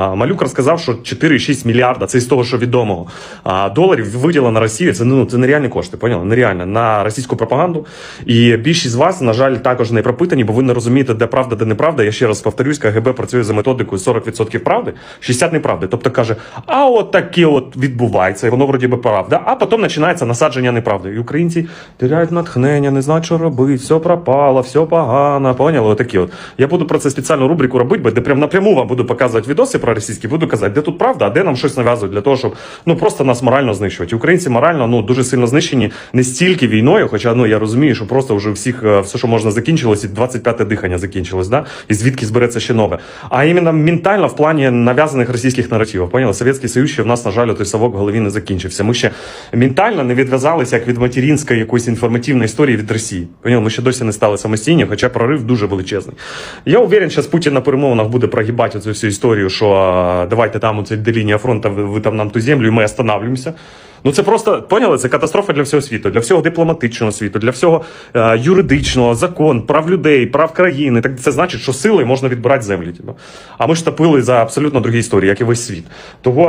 Малюк розказав, що 4,6 мільярда, це із того, що відомого доларів виділено Росії. Це ну це нереальні кошти, поняли? Нереально на російську пропаганду. І більшість з вас, на жаль, також не пропитані, бо ви не розумієте, де правда, де неправда. Я ще раз повторюсь, КГБ працює за методикою 40% правди, 60% неправди. Тобто каже, а от таке от відбувається, і воно вроді би правда. А потім починається насадження неправди. І українці теряють натхнення, не знають, що робити, все пропало, все погано. Поняли? Отакі от. Я буду про це спеціальну рубрику робити, бо де прям напряму вам буду показувати відоси про російські, буду казати, де тут правда, а де нам щось нав'язують для того, щоб ну просто нас морально знищувати. Українці морально ну дуже сильно знищені не стільки війною, хоча ну я розумію, що просто вже всіх е, все, що можна закінчилось, і 25-те дихання закінчилось, да? і звідки збереться ще нове. А іменно ментально в плані нав'язаних російських наративів. Поняли? Совєтський Союз ще в нас, на жаль, той совок в голові не закінчився. Ми ще ментально не відв'язалися як від материнської якоїсь інформативної історії від Росії. Поняли? Ми ще досі не стали самостійні, хоча прорив дуже величезний. Я уверен, що Путін на перемовинах буде прогибати цю всю історію, що давайте там оце де лінія фронту, ви, ви там нам ту землю, і ми останавливаємося. Ну це просто поняли, це катастрофа для всього світу, для всього дипломатичного світу, для всього е, юридичного, закон, прав людей, прав країни. Так це значить, що силою можна відбирати землі. Типу. А ми ж топили за абсолютно другі історії, як і весь світ. Того